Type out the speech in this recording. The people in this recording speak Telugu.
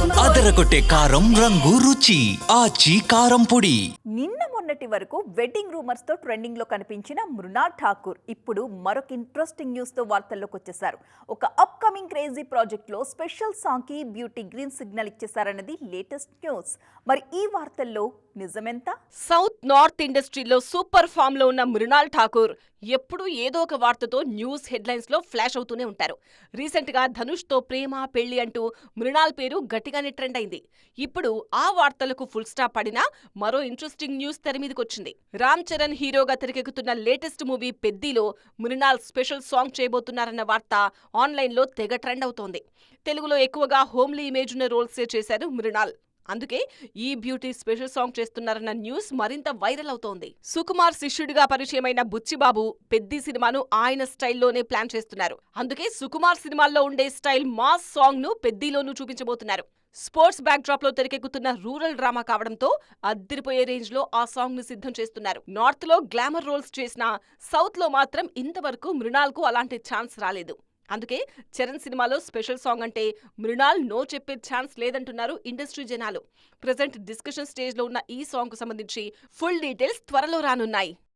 అదరగొట్టే కారం రంగు రుచి ఆచి కారం పొడి. నిన్న మొన్నటి వరకు వెడ్డింగ్ రూమర్స్తో ట్రెండింగ్లో కనిపించిన మృణాల్ ఠాకూర్ ఇప్పుడు మరొక ఇంట్రెస్టింగ్ న్యూస్తో వార్తల్లోకి వచ్చేసారు ఒక అప్ కమింగ్ క్రేజీ ప్రాజెక్ట్లో స్పెషల్ సాంగ్కి బ్యూటీ గ్రీన్ సిగ్నల్ ఇచ్చేసారన్నది లేటెస్ట్ న్యూస్ మరి ఈ వార్తల్లో నిజమెంత? సౌత్ నార్త్ ఇండస్ట్రీలో సూపర్ ఫామ్లో ఉన్న మృణాల్ ఠాకూర్ ఎప్పుడూ ఏదో ఒక వార్తతో న్యూస్ హెడ్లైన్స్లో ఫ్లాష్ అవుతూనే ఉంటారు. రీసెంట్గా ధనుష్తో ప్రేమ పెళ్ళి అంటూ మృణాల్ పేరు గట్టిగానే ట్రెండ్ అయింది. ఇప్పుడు ఆ వార్తలకు ఫుల్ స్టాప్ పడినా మరో ఇంట్రెస్టింగ్ న్యూస్ తెరమీదకొచ్చింది రామ్ చరణ్ హీరోగా తెరకెక్కుతున్న లేటెస్ట్ మూవీ పెద్దిలో మృణాల్ స్పెషల్ సాంగ్ చేయబోతున్నారన్న వార్త ఆన్లైన్లో తెగ ట్రెండ్ అవుతోంది. తెలుగులో ఎక్కువగా హోమ్లీ ఇమేజ్ ఉన్న రోల్సే చేశారు మృణాల్. అందుకే ఈ బ్యూటీ స్పెషల్ సాంగ్ చేస్తున్నారన్న న్యూస్ మరింత వైరల్ అవుతోంది. సుకుమార్ శిష్యుడిగా పరిచయమైన బుచ్చిబాబు పెద్ది సినిమాను ఆయన స్టైల్లోనే ప్లాన్ చేస్తున్నారు. అందుకే సుకుమార్ సినిమాల్లో ఉండే స్టైల్ మాస్ సాంగ్ను పెద్దిలోనూ చూపించబోతున్నారు. స్పోర్ట్స్ బ్యాక్ డ్రాప్లో తెరకెక్కుతున్న రూరల్ డ్రామా కావడంతో అద్దరిపోయే రేంజ్లో ఆ సాంగ్ను సిద్ధం చేస్తున్నారు. నార్త్లో గ్లామర్ రోల్స్ చేసిన సౌత్లో మాత్రం ఇంతవరకు మృణాల్కు అలాంటి ఛాన్స్ రాలేదు. అందుకే చరణ్ సినిమాలో స్పెషల్ సాంగ్ అంటే మృణాల్ నో చెప్పే ఛాన్స్ లేదంటున్నారు ఇండస్ట్రీ జనాలు. ప్రజెంట్ డిస్కషన్ స్టేజ్లో ఉన్న ఈ సాంగ్కు సంబంధించి ఫుల్ డీటెయిల్స్ త్వరలో రానున్నాయి.